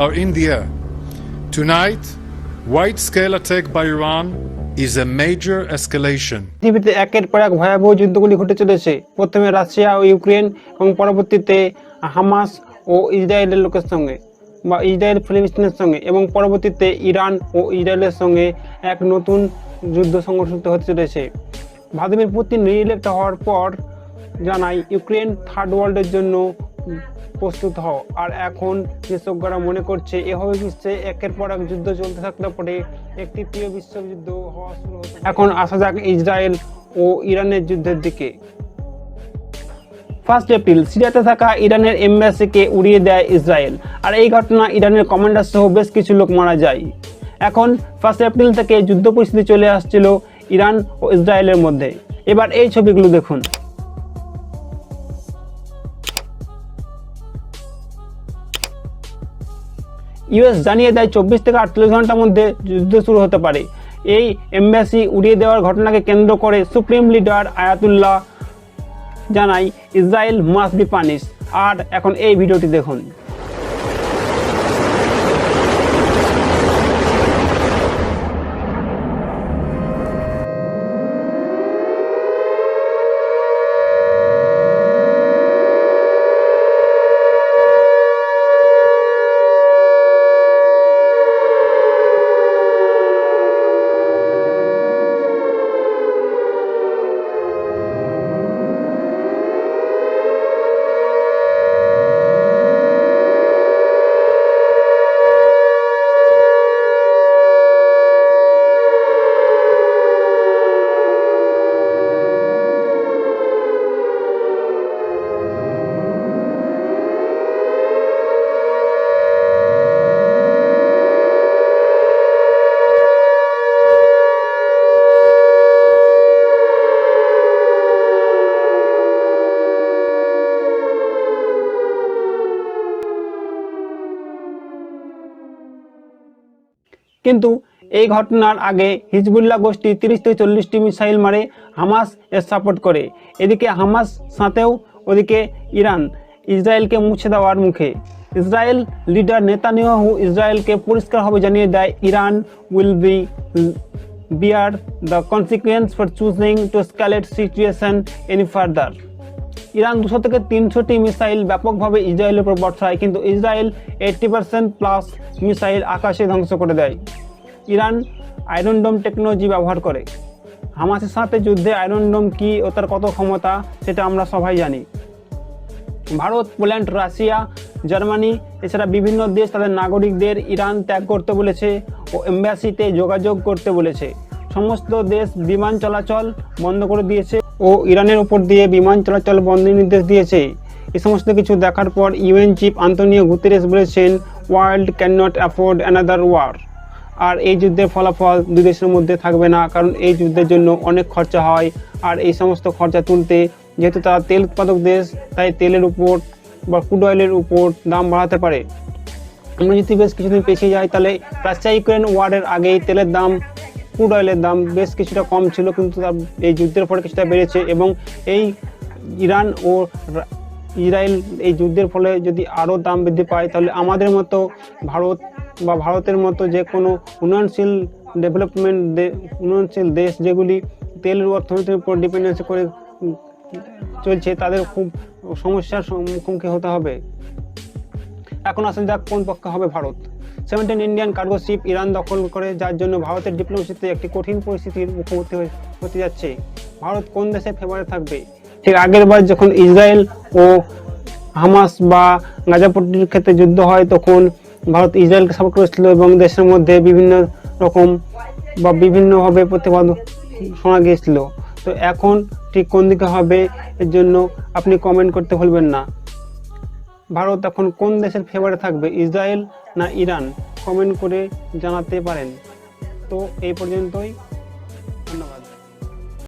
are in the air. Tonight, wide scale attack by Iran is a major escalation. পৃথিবীতে একের পর এক ভয়াবহ যুদ্ধগুলি ঘটে চলেছে প্রথমে রাশিয়া ও ইউক্রেন এবং পরবর্তীতে হামাস ও ইসরায়েলের লোকের সঙ্গে বা ইসরায়েল ফিলিস্তিনের সঙ্গে এবং পরবর্তীতে ইরান ও ইসরায়েলের সঙ্গে এক নতুন যুদ্ধ সংঘটিত হতে চলেছে ভ্লাদিমির পুতিন রিইলেক্ট হওয়ার পর জানাই ইউক্রেন থার্ড ওয়ার্ল্ডের জন্য প্রস্তুত হও। আর এখন বিশেষজ্ঞরা মনে করছে, এভাবে বিশ্বে একের পর এক যুদ্ধ চলতে থাকলে পরে একটি তৃতীয় বিশ্বযুদ্ধ হওয়া শুরু এখন আসা যাক ইসরায়েল ও ইরানের যুদ্ধের দিকে। ফার্স্ট এপ্রিল, সিরিয়াতে থাকা ইরানের এম্বাসিকে উড়িয়ে দেয় ইসরায়েল। আর এই ঘটনা ইরানের কমান্ডার সহ বেশ কিছু লোক মারা যায়। এখন ফার্স্ট এপ্রিল থেকে যুদ্ধ পরিস্থিতি চলে আসছিল ইরান ও ইসরায়েলের মধ্যে। এবার এই ছবিগুলো দেখুন। ইউএস জানিয়ে দেয় চব্বিশ থেকে আটচল্লিশ ঘণ্টার মধ্যে যুদ্ধ শুরু হতে পারে। এই এম্বাসি উড়িয়ে দেওয়ার ঘটনাকে কেন্দ্র করে সুপ্রিম লিডার আয়াতুল্লাহ জানাই ইসরায়েল মাস্ট বি পানিশ আর এখন এই ভিডিওটি দেখুন। কিন্তু এই ঘটনার আগে হিজবুল্লাহ গোষ্ঠী তিরিশ থেকে চল্লিশটি মিসাইল মারে হামাস এর সাপোর্ট করে। এদিকে হামাস সাথেও ওদিকে ইরান ইসরায়েলকে মুছে দেওয়ার মুখে। ইসরায়েল লিডার নেতানিয়াহু ইসরায়েলকে পরিষ্কারভাবে জানিয়ে দেয়, Iran will be bear the consequence for choosing to escalate situation any further Iran দুশো থেকে তিনশোটি মিসাইল ব্যাপকভাবে ইসরায়েলের উপর বর্ষায়, কিন্তু Israel eighty percent plus missile আকাশে ধ্বংস করে দেয়। ইরান আয়রন ডোম টেকনোলজি ব্যবহার করে। হামাসের সাথে যুদ্ধে আয়রন ডোম কী ও তার কত ক্ষমতা, সেটা আমরা সবাই জানি। ভারত, পোল্যান্ড, রাশিয়া, জার্মানি, এছাড়া বিভিন্ন দেশ তাদের নাগরিকদের ইরান ত্যাগ করতে বলেছে ও এম্বাসিতে যোগাযোগ করতে বলেছে। সমস্ত দেশ বিমান চলাচল বন্ধ করে দিয়েছে ও ইরানের উপর দিয়ে বিমান চলাচল বন্ধের নির্দেশ দিয়েছে। এ সমস্ত কিছু দেখার পর ইউএন চিফ আন্তনিও গুতেরেস বলেছেন, world can not afford another war. আর এই যুদ্ধের ফলাফল দুই দেশের মধ্যে থাকবে না, কারণ এই যুদ্ধের জন্য অনেক খরচা হয়। আর এই সমস্ত খরচা তুলতে যেহেতু তারা তেল উৎপাদক দেশ, তাই তেলের উপর বা ক্রুড অয়েলের উপর দাম বাড়াতে পারে। আমরা যদি বেশ কিছুদিন পেছিয়ে যাই, তাহলে রাশিয়া ইউক্রেন ওয়ারের আগেই তেলের দাম ক্রুড অয়েলের দাম বেশ কিছুটা কম ছিল, কিন্তু এই যুদ্ধের ফলে কিছুটা বেড়েছে এবং এই ইরান ও ইসরায়েল এই যুদ্ধের ফলে যদি আরও দাম বৃদ্ধি পায়, তাহলে আমাদের মতো ভারত বা ভারতের মতো যে কোনো উন্নয়নশীল ডেভেলপমেন্ট উন্নয়নশীল দেশ যেগুলি তেলের অর্থনীতির উপর ডিপেন্ডেন্সি করে চলছে, তাদের খুব সমস্যার মুখোমুখি হতে হবে। এখন আসলে যাক, কোন পক্ষে হবে Bharat? Seventeen Indian cargo ship Iran দখল করে, যার জন্য ভারতের ডিপ্লোমেসিতে একটি কঠিন পরিস্থিতির মুখোমুখি হতে যাচ্ছে। ভারত কোন দেশের ফেভারে থাকবে? ঠিক আগের বার যখন ইসরায়েল ও হামাস বা গাজাপট্টির ক্ষেত্রে যুদ্ধ হয়, তখন ভারত ইসরায়েলকে সাপোর্ট করেছিল এবং দেশের মধ্যে বিভিন্ন রকম বা বিভিন্নভাবে প্রতিবাদ শোনা গিয়েছিল। তো এখন ঠিক কোন দিকে হবে, এর জন্য আপনি কমেন্ট করতে ভুলবেন না। ভারত এখন কোন দেশের ফেভারে থাকবে, ইসরায়েল না ইরান? কমেন্ট করে জানাতে পারেন। তো এই পর্যন্তই।